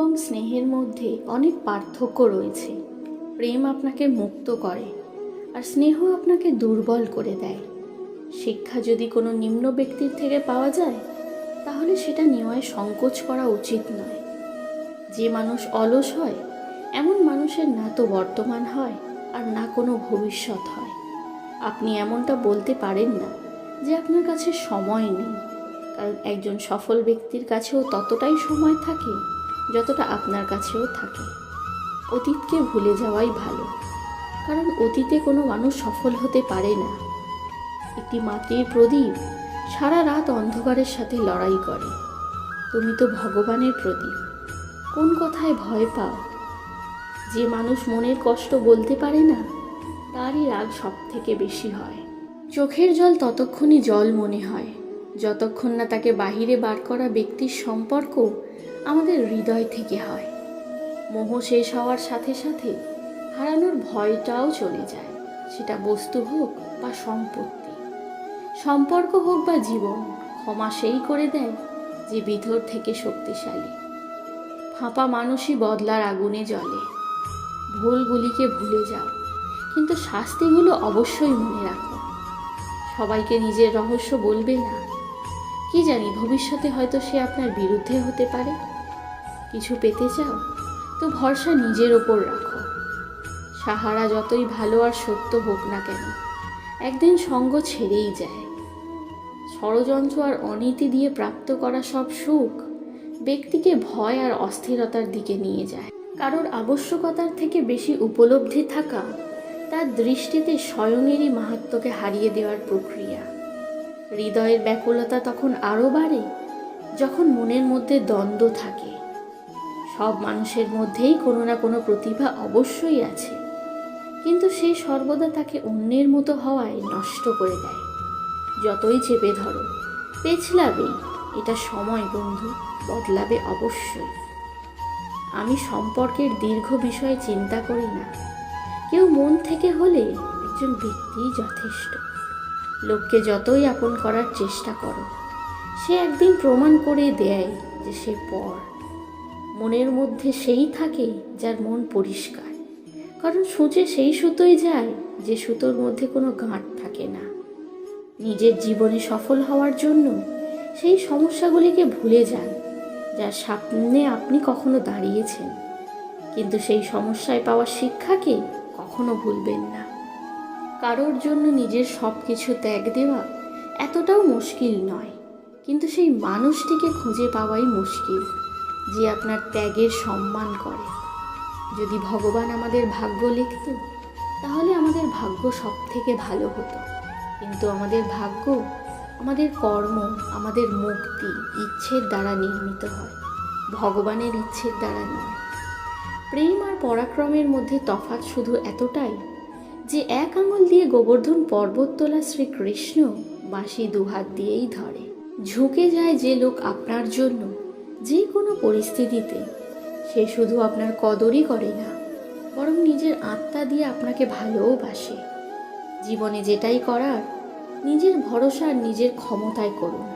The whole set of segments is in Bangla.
এবং স্নেহের মধ্যে অনেক পার্থক্য রয়েছে। প্রেম আপনাকে মুক্ত করে, আর স্নেহ আপনাকে দুর্বল করে দেয়। শিক্ষা যদি কোনো নিম্ন ব্যক্তির থেকে পাওয়া যায়, তাহলে সেটা নেওয়ায় সংকোচ করা উচিত নয়। যে মানুষ অলস হয়, এমন মানুষের না তো বর্তমান হয়, আর না কোনো ভবিষ্যৎ হয়। আপনি এমনটা বলতে পারেন না যে আপনার কাছে সময় নেই, কারণ একজন সফল ব্যক্তির কাছেও ততটাই সময় থাকে যতটা আপনার কাছেও থাকে। অতীতকে ভুলে যাওয়াই ভালো, কারণ অতীতে কোনো মানুষ সফল হতে পারে না। একটি মাটির প্রদীপ সারা রাত অন্ধকারের সাথে লড়াই করে। তুমি তো ভগবানের প্রদীপ, কোন কথায় ভয় পাও? যে মানুষ মনের কষ্ট বলতে পারে না, তারই রাগ সব থেকে বেশি হয়। চোখের জল ততক্ষণই জল মনে হয়। যতক্ষণ না তাকে বাহিরে বার করা ব্যক্তির সম্পর্ক আমাদের হৃদয় থেকে হয়। মোহ শেষ হওয়ার সাথে সাথে হারানোর ভয়টাও চলে যায়। সেটা বস্তু হোক বা সম্পত্তি। সম্পর্ক হোক বা জীবন, ক্ষমা সেই করে দেয় যে বিধর থেকে শক্তিশালী। ফাঁপা মানুষই বদলার আগুনে জ্বলে। ভুলগুলিকে ভুলে যাও। কিন্তু শাস্তিগুলো অবশ্যই মনে রাখো। সবাইকে নিজের রহস্য বলবে না। কি জানি, ভবিষ্যতে হয়তো সে আপনার বিরুদ্ধে হতে পারে। কিছু পেতে চাও? তো ভরসা নিজের ওপর রাখো। সাহারা যতই ভালো আর সত্য হোক না কেন, একদিন সঙ্গ ছেড়েই যায়। ষড়যন্ত্র আর অনীতি দিয়ে প্রাপ্ত করা সব সুখ ব্যক্তিকে ভয় আর অস্থিরতার দিকে নিয়ে যায়। কারোর আবশ্যকতার থেকে বেশি উপলব্ধি থাকা, তার দৃষ্টিতে স্বয়ংয়েরই মাহাত্ম্যকে হারিয়ে দেওয়ার প্রক্রিয়া। হৃদয়ের ব্যাকুলতা তখন আরও বাড়ে, যখন মনের মধ্যে দ্বন্দ্ব থাকে। সব মানুষের মধ্যেই কোনো না কোনো প্রতিভা অবশ্যই আছে, কিন্তু সে সর্বদা তাকে অন্যের মতো হওয়ায় নষ্ট করে দেয়। যতই চেপে ধরো পেছলাবেই এটা সময় বন্ধু, বদলাবে অবশ্যই। আমি সম্পর্কের দীর্ঘ বিষয়ে চিন্তা করি না, কেউ মন থেকে হলে একজন ব্যক্তিই যথেষ্ট। লোককে যতই আপন করার চেষ্টা করো, সে একদিন প্রমাণ করে দেয় যে সে পর। মনের মধ্যে সেই থাকে যার মন পরিষ্কার। কারণ সূচে সেই সুতোই যায় যে সুতোর মধ্যে কোনো গাঁট থাকে না। নিজের জীবনে সফল হওয়ার জন্য সেই সমস্যাগুলিকে ভুলে যান, যার সামনে আপনি কখনো দাঁড়িয়েছেন। কিন্তু সেই সমস্যায় পাওয়া শিক্ষাকে কখনো ভুলবেন না। কারোর জন্য নিজের সব কিছু ত্যাগ দেওয়া এতটাও মুশকিল নয়। কিন্তু সেই মানুষটিকে খুঁজে পাওয়াই মুশকিল, যে আপনার ত্যাগের সম্মান করে। যদি ভগবান আমাদের ভাগ্য লিখত, তাহলে আমাদের ভাগ্য সব থেকে ভালো হতো। কিন্তু আমাদের ভাগ্য, আমাদের কর্ম, আমাদের মুক্তি ইচ্ছের দ্বারা নির্মিত হয়, ভগবানের ইচ্ছের দ্বারা নয়। প্রেম আর পরাক্রমের মধ্যে তফাৎ শুধু এতটাই যে এক আঙুল দিয়ে গোবর্ধন পর্বত তোলা শ্রীকৃষ্ণ, বাঁশি দুহাত দিয়েই ধরে। ঝুঁকে যায় যে লোক আপনার জন্য, যে কোনো পরিস্থিতিতে। সে শুধু আপনার কদরই করে না, বরং নিজের আত্মা দিয়ে আপনাকে ভালোবাসে জীবনে যেটাই করার, নিজের ভরসা নিজের ক্ষমতায় করুন।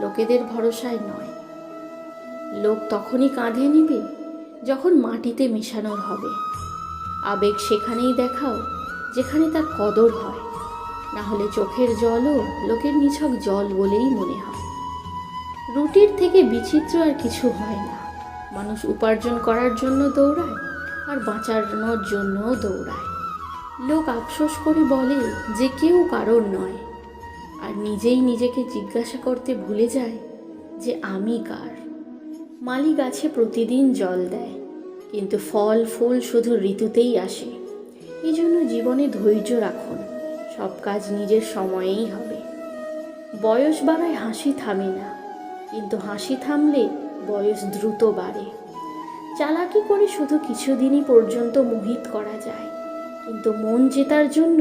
লোকেদের ভরসায় নয়। লোক তখনই কাঁধে নিবে, যখন মাটিতে মেশানোর হবে। আবেগ সেখানেই দেখাও যেখানে তার কদর হয়। না হলে চোখের জলও লোকের নিছক জল বলেই মনে হয়। রুটির থেকে বিচিত্র আর কিছু হয় না। মানুষ উপার্জন করার জন্য দৌড়ায় আর বাঁচানোর জন্যও দৌড়ায়। লোক আফসোস করে বলে যে কেউ কারোর নয়। আর নিজেই নিজেকে জিজ্ঞাসা করতে ভুলে যায় যে আমি কার। মালি গাছে প্রতিদিন জল দেয়, কিন্তু ফল ফুল শুধু ঋতুতেই আসে। এই জন্য জীবনে ধৈর্য রাখুন। সব কাজ নিজের সময়েই হবে। বয়স বাড়ায় হাসি থামে না, কিন্তু হাসি থামলে বয়স দ্রুত বাড়ে। চালাকি করে শুধু কিছুদিনই পর্যন্ত মোহিত করা যায়, কিন্তু মন জেতার জন্য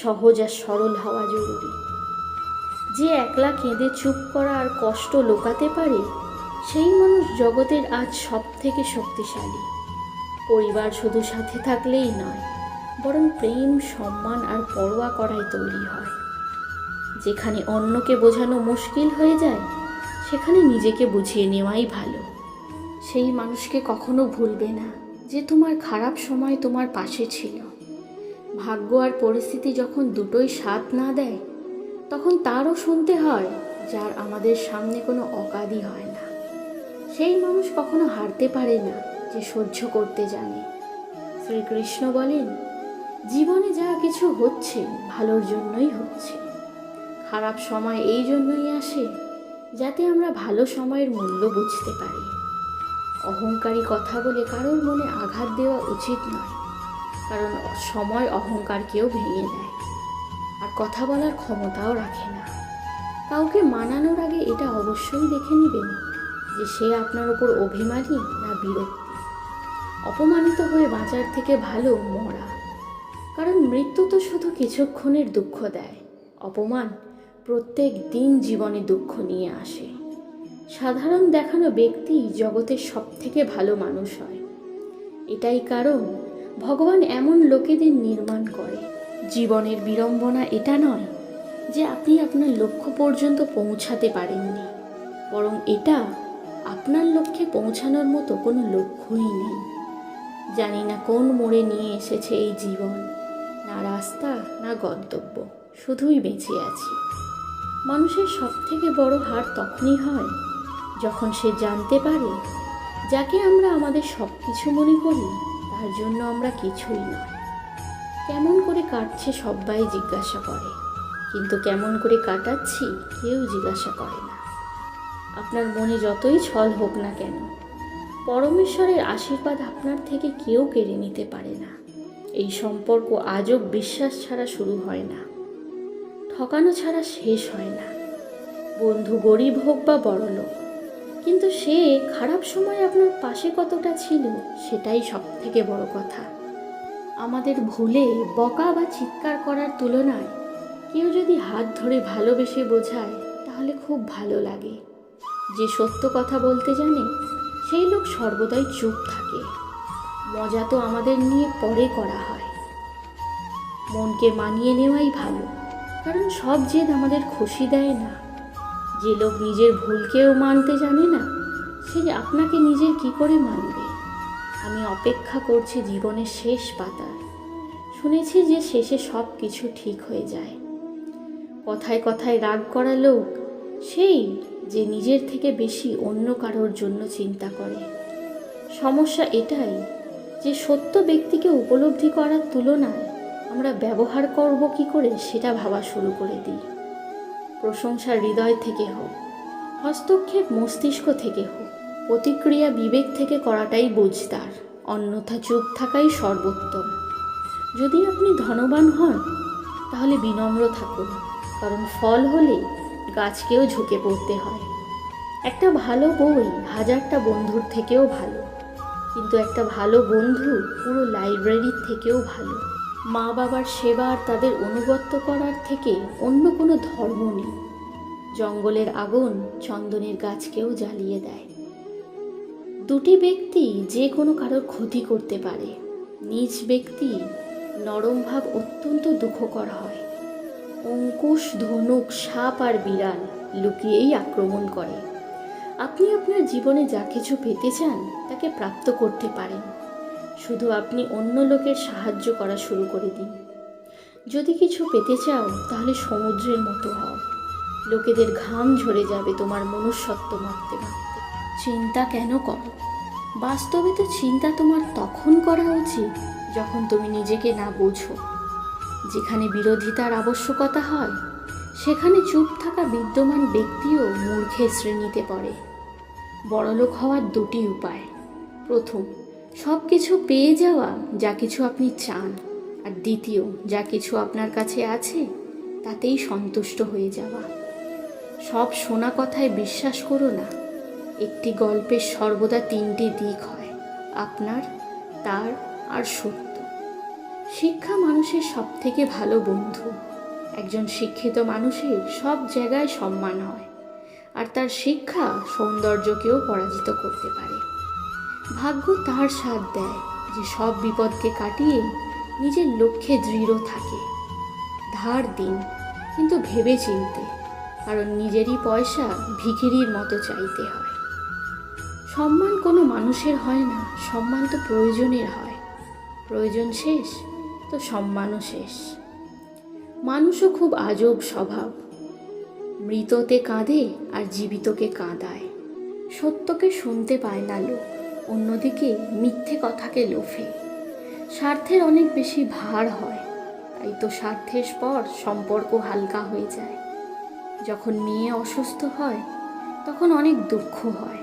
সহজ আর সরল হওয়া জরুরি। যে একলা কেঁদে চুপ করা আর কষ্ট লোকাতে পারে, সেই মানুষ জগতের আজ সব থেকে শক্তিশালী। পরিবার শুধু সাথে থাকলেই নয় বরং প্রেম, সম্মান আর পরোয়া করাই তৈরি হয়। যেখানে অন্যকে বোঝানো মুশকিল হয়ে যায়, সেখানে নিজেকে বুঝিয়ে নেওয়াই ভালো। সেই মানুষকে কখনো ভুলবে না যে তোমার খারাপ সময় তোমার পাশে ছিল। ভাগ্য আর পরিস্থিতি যখন দুটোই সাথ না দেয়, তখন তারও শুনতে হয়, যার আমাদের সামনে কোনো অকাদি হয় না। সেই মানুষ কখনো হারতে পারে না যে সহ্য করতে জানে। শ্রীকৃষ্ণ বলেন জীবনে যা কিছু হচ্ছে, ভালোর জন্যই হচ্ছে। খারাপ সময় এই জন্যই আসে, যাতে আমরা ভালো সময়ের মূল্য বুঝতে পারি। অহংকারী কথা বলে কারোর মনে আঘাত দেওয়া উচিত নয়, কারণ সময় অহংকারকেও ভেঙে দেয়। আর কথা বলার ক্ষমতাও রাখে না। কাউকে মানানোর আগে এটা অবশ্যই দেখে নেবেন, যে সে আপনার ওপর অভিমানী না বিরক্তি। অপমানিত হয়ে বাঁচার থেকে ভালো মরা। কারণ মৃত্যু তো শুধু কিছুক্ষণের দুঃখ দেয়। অপমান প্রত্যেক দিন জীবনে দুঃখ নিয়ে আসে। সাধারণ দেখানো ব্যক্তি জগতের সব থেকে ভালো মানুষ হয়। এটাই কারণ ভগবান এমন লোকেদের নির্মাণ করে। জীবনের বিড়ম্বনা এটা নয় যে আপনি আপনার লক্ষ্য পর্যন্ত পৌঁছাতে পারেননি। বরং এটা আপনার লক্ষ্যে পৌঁছানোর মতো কোনো লক্ষ্যই নেই। জানি না কোন মোড়ে নিয়ে এসেছে এই জীবন। না রাস্তা, না গন্তব্য, শুধুই বেঁচে আছি। মানুষের সব থেকে বড় হার তখনই হয় যখন সে জানতে পারে যাকে আমরা আমাদের সব কিছু মনে করি, তার জন্য আমরা কিছুই না। কেমন করে কাটছে সবাই জিজ্ঞাসা করে, কিন্তু কেমন করে কাটাচ্ছি কেউ জিজ্ঞাসা করে না। আপনার মনে যতই ছল হোক না কেন, পরমেশ্বরের আশীর্বাদ আপনার থেকে কেউ কেড়ে নিতে পারে না। এই সম্পর্ক আজও বিশ্বাস ছাড়া শুরু হয় না। ঠকানো ছাড়া শেষ হয় না। বন্ধু গরিব হোক বা বড়লোক কিন্তু সে খারাপ সময় আপনার পাশে কতটা ছিল সেটাই সব থেকে বড় কথা। আমাদের ভুলে বকা বা চিৎকার করার তুলনায় কেউ যদি হাত ধরে ভালোবেসে বোঝায়, তাহলে খুব ভালো লাগে। যে সত্য কথা বলতে জানে, সেই লোক সর্বদাই চুপ থাকে। মজা তো আমাদের নিয়ে পরে করা হয়। মনকে মানিয়ে নেওয়াই ভালো, কারণ সব জেদ আমাদের খুশি দেয় না। যে লোক নিজের ভুলকেও মানতে জানে না, সে আপনাকে নিজের কি করে মানবে? আমি অপেক্ষা করছি জীবনের শেষ পাতার। শুনেছি যে শেষে সব কিছু ঠিক হয়ে যায়। কথায় কথায় রাগ করা লোক, সেই যে নিজের থেকে বেশি অন্য কারোর জন্য চিন্তা করে। সমস্যা এটাই যে সত্য ব্যক্তিকে উপলব্ধি করার তুলনায় আমরা ব্যবহার করব কি করে সেটা ভাবা শুরু করে দিই। প্রশংসা হৃদয় থেকে হোক, হস্তক্ষেপ মস্তিষ্ক থেকে হোক, প্রতিক্রিয়া বিবেক থেকে করাটাই বুঝতার অন্যথা চুপ থাকাই সর্বোত্তম। যদি আপনি ধনবান হন, তাহলে বিনম্র থাকুন, কারণ ফল হলে গাছকেও ঝুঁকে পড়তে হয়। একটা ভালো বই হাজারটা বন্ধুর থেকেও ভালো। কিন্তু একটা ভালো বন্ধু পুরো লাইব্রেরির থেকেও ভালো। মা বাবার সেবা আর তাদের অনুগত্য করার থেকে অন্য কোনো ধর্ম নেই। জঙ্গলের আগুন চন্দনের গাছকেও জ্বালিয়ে দেয়। দুটি ব্যক্তি যে কোনো কারোর ক্ষতি করতে পারে। নিজ ব্যক্তি নরম ভাব অত্যন্ত দুঃখকর হয়। অঙ্কুশ, ধনুক, সাপ আর বিড়াল লুকিয়েই আক্রমণ করে। আপনি আপনার জীবনে যা কিছু পেতে চান, তাকে প্রাপ্ত করতে পারেন। শুধু আপনি অন্য লোকের সাহায্য করা শুরু করে দিন। যদি কিছু পেতে চাও, তাহলে সমুদ্রের মতো হও। লোকেদের ঘাম ঝরে যাবে তোমার মনুষ্যত্ব মাপতে মাপতে চিন্তা কেন করো? বাস্তবে তো চিন্তা তোমার তখন করা উচিত, যখন তুমি নিজেকে না বোঝো। যেখানে বিরোধিতার আবশ্যকতা হয়, সেখানে চুপ থাকা বিদ্যমান ব্যক্তিও মূর্খের শ্রেণীতে পড়ে। বড়লোক হওয়ার দুটি উপায়। প্রথম সব কিছু পেয়ে যাওয়া যা কিছু আপনি চান। আর দ্বিতীয়, যা কিছু আপনার কাছে আছে, তাতেই সন্তুষ্ট হয়ে যাওয়া। সব শোনা কথায় বিশ্বাস করো না, একটি গল্পের সর্বদা তিনটি দিক হয়, আপনার, তার আর সত্য। শিক্ষা মানুষের সব থেকে ভালো বন্ধু। একজন শিক্ষিত মানুষের সব জায়গায় সম্মান হয়। আর তার শিক্ষা সৌন্দর্যকেও পরাজিত করতে পারে। ভাগ্য তার সাথ দেয় যে সব বিপদকে কাটিয়ে নিজের লক্ষ্যে দৃঢ় থাকে। ধার দিন, কিন্তু ভেবে চিনতে কারণ নিজেরই পয়সা ভিখিরির মতো চাইতে হয়। সম্মান কোনো মানুষের হয় না, সম্মান তো প্রয়োজনের হয়। প্রয়োজন শেষ, তো সম্মানও শেষ। মানুষও খুব আজব স্বভাব। মৃততে কাঁদে আর জীবিতকে কাঁদায়। সত্যকে শুনতে পায় না লোক, অন্যদিকে মিথ্যে কথাকে লোফে। স্বার্থের অনেক বেশি ভার হয়, তাই তো স্বার্থের পর সম্পর্ক হালকা হয়ে যায়। যখন মেয়ে অসুস্থ হয়, তখন অনেক দুঃখ হয়।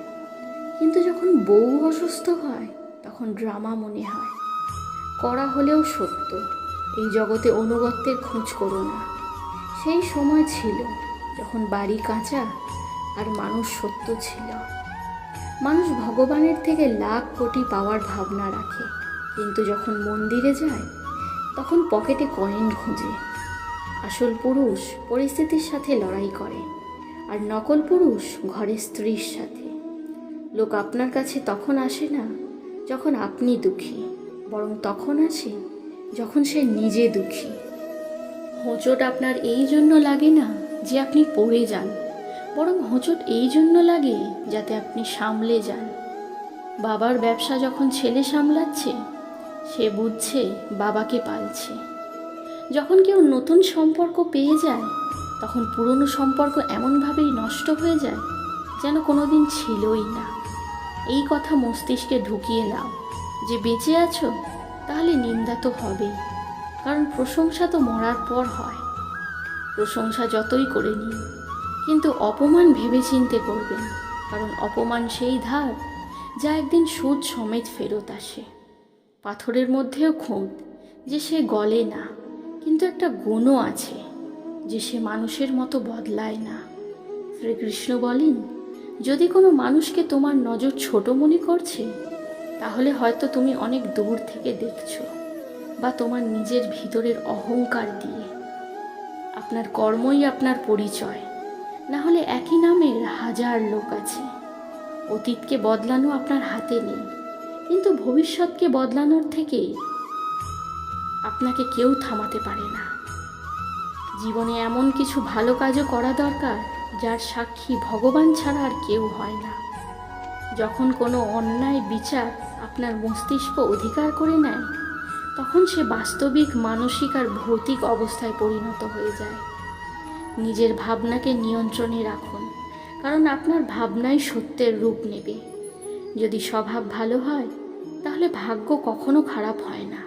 কিন্তু যখন বউ অসুস্থ হয়, তখন ড্রামা মনে হয়। করা হলেও সত্য, এই জগতে অনুগত্যের খোঁজ করো না। সেই সময় ছিল যখন বাড়ি কাঁচা আর মানুষ সত্য ছিল। মানুষ ভগবানের থেকে লাখ কোটি পাওয়ার ভাবনা রাখে। কিন্তু যখন মন্দিরে যায়, তখন পকেটে কয়েন খুঁজে। আসল পুরুষ পরিস্থিতির সাথে লড়াই করে আর নকল পুরুষ ঘরের স্ত্রীর সাথে। লোক আপনার কাছে তখন আসে না যখন আপনি দুঃখী, বরং তখন আসে যখন সে নিজে দুঃখী। হোঁচট আপনার এই জন্য লাগে না যে আপনি পড়ে যান। বরং হোঁচট এই জন্য লাগে যাতে আপনি সামলে যান। বাবার ব্যবসা যখন ছেলে সামলাচ্ছে, সে বুঝছে বাবাকে পালছে। যখন কেউ নতুন সম্পর্ক পেয়ে যায়, তখন পুরনো সম্পর্ক এমনভাবেই নষ্ট হয়ে যায় যেন কোনোদিন ছিলই না। এই কথা মস্তিষ্কে ঢুকিয়ে নাও যে বেঁচে আছো, তাহলে নিন্দা তো হবেই। কারণ প্রশংসা তো মরার পর হয়। প্রশংসা যতই করে নিন কিন্তু অপমান ভেবে চিনতে করবেন কারণ অপমান সেই ধার যা একদিন সুদ সমেত ফেরত আসে। পাথরের মধ্যেও খুঁত যে সে গলে না, কিন্তু একটা গুণও আছে, যে সে মানুষের মতো বদলায় না। শ্রীকৃষ্ণ বলেন, যদি কোনো মানুষকে তোমার নজর ছোট মনে করছে, তাহলে হয়তো তুমি অনেক দূর থেকে দেখছ, বা তোমার নিজের ভিতরের অহংকার দিয়ে। আপনার কর্মই আপনার পরিচয়। না হলে একই নামের হাজার লোক আছে। অতীতকে বদলানো আপনার হাতে নেই। কিন্তু ভবিষ্যৎকে বদলানোর থেকে আপনাকে কেউ থামাতে পারে না। জীবনে এমন কিছু ভালো কাজও করা দরকার, যার সাক্ষী ভগবান ছাড়া আর কেউ হয় না। যখন কোনো অন্যায় বিচার আপনার মস্তিষ্ক অধিকার করে নেয় তখন সে বাস্তবিক, মানসিক আর ভৌতিক অবস্থায় পরিণত হয়ে যায়। নিজের ভাবনাকে নিয়ন্ত্রণে রাখুন, কারণ আপনার ভাবনাই সত্যের রূপ নেবে। যদি স্বভাব ভালো হয়, তাহলে ভাগ্য কখনো খারাপ হয় না।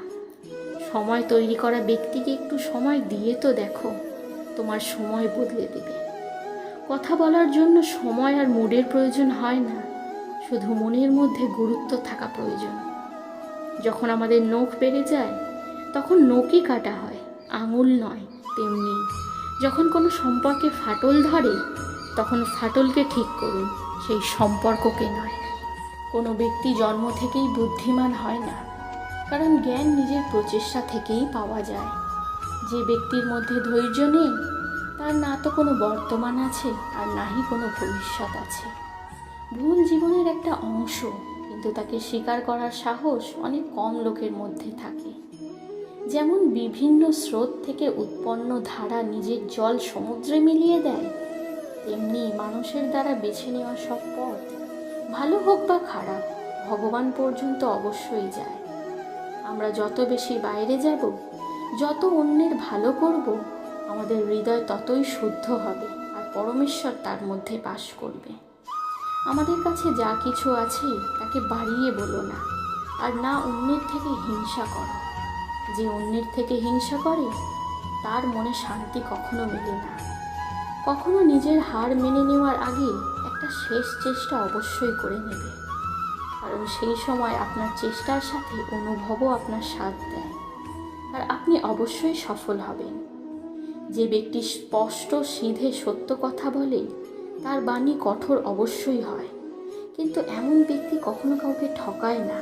সময় তৈরি করা ব্যক্তিকে একটু সময় দিয়ে তো দেখো, তোমার সময় বদলে দেবে। কথা বলার জন্য সময় আর মুডের প্রয়োজন হয় না, শুধু মনের মধ্যে গুরুত্ব থাকা প্রয়োজন। যখন আমাদের নখ বেড়ে যায়, তখন নখই কাটা হয়, আঙুল নয় তেমনি। যখন কোনো সম্পর্কে ফাটল ধরে, তখন ফাটলকে ঠিক করুন, সেই সম্পর্ককে নয়। কোনো ব্যক্তি জন্ম থেকেই বুদ্ধিমান হয় না, কারণ জ্ঞান নিজের প্রচেষ্টা থেকেই পাওয়া যায়। যে ব্যক্তির মধ্যে ধৈর্য নেই, তার না তো কোনো বর্তমান আছে, আর নাহি কোনো ভবিষ্যৎ আছে। ভুল জীবনের একটা অংশ কিন্তু তাকে স্বীকার করার সাহস অনেক কম লোকের মধ্যে থাকে। যেমন বিভিন্ন স্রোত থেকে উৎপন্ন ধারা নিজের জল সমুদ্রে মিলিয়ে দেয়, তেমনি মানুষের দ্বারা বেছে নেওয়া সব পথ, ভালো হোক বা খারাপ, ভগবান পর্যন্ত অবশ্যই যায়। আমরা যত বেশি বাইরে যাব, যত অন্যের ভালো করব, আমাদের হৃদয় ততই শুদ্ধ হবে আর পরমেশ্বর তার মধ্যে বাস করবে। আমাদের কাছে যা কিছু আছে তাকে বাড়িয়ে বলো না। আর না অন্যের থেকে হিংসা করো। যে অন্যের থেকে হিংসা করে, তার মনে শান্তি কখনো মেলে না। কখনো নিজের হার মেনে নেওয়ার আগে একটা শেষ চেষ্টা অবশ্যই করে নেবে। কারণ সেই সময় আপনার চেষ্টার সাথে অনুভবও আপনার সাথ দেয়। আর আপনি অবশ্যই সফল হবেন। যে ব্যক্তি স্পষ্ট, সিধে সত্য কথা বলে তার বাণী কঠোর অবশ্যই হয়। কিন্তু এমন ব্যক্তি কখনো কাউকে ঠকায় না।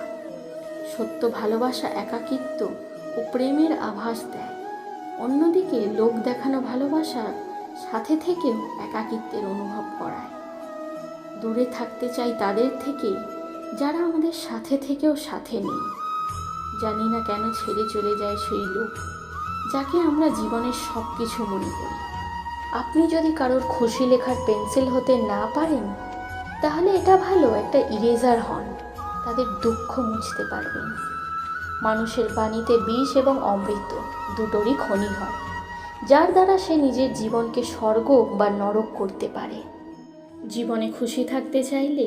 সত্য ভালোবাসা একাকিত্ব ও প্রেমের আভাস দেয়। অন্যদিকে লোক দেখানো ভালোবাসা সাথে থেকেও একাকিত্বের অনুভব করায়। দূরে থাকতে চাই তাদের থেকে, যারা আমাদের সাথে থেকেও সাথে নেই। জানি না কেন ছেড়ে চলে যায় সেই লোক, যাকে আমরা জীবনের সব কিছু মনে করি। আপনি যদি কারোর খুশি লেখার পেন্সিল হতে না পারেন, তাহলে এটা ভালো একটা ইরেজার হন। তাদের দুঃখ মুছতে পারবেন। মানুষের বাণীতে বিষ এবং অমৃত দুটোরই খনি হয়, যার দ্বারা সে নিজের জীবনকে স্বর্গ বা নরক করতে পারে। জীবনে খুশি থাকতে চাইলে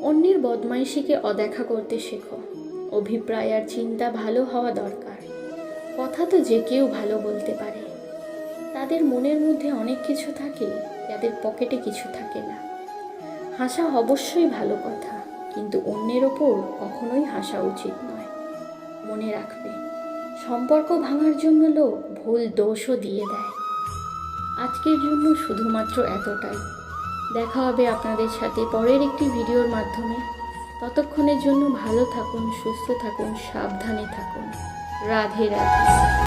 অন্যের বদমাইশিকে অদেখা করতে শেখো। অভিপ্রায় আর চিন্তা ভালো হওয়া দরকার। কথা তো যে কেউ ভালো বলতে পারে। তাদের মনের মধ্যে অনেক কিছু থাকে, যাদের পকেটে কিছু থাকে না। হাসা অবশ্যই ভালো কথা, কিন্তু অন্যের ওপর কখনোই হাসা উচিত নয়। মনে রাখবে, সম্পর্ক ভাঙার জন্য লোক ভুল দোষও দিয়ে দেয়। আজকের জন্য শুধুমাত্র এতটাই। দেখা হবে আপনাদের সাথে পরের একটি ভিডিওর মাধ্যমে। ততক্ষণের জন্য ভালো থাকুন, সুস্থ থাকুন, সাবধানে থাকুন। রাধে রাধে।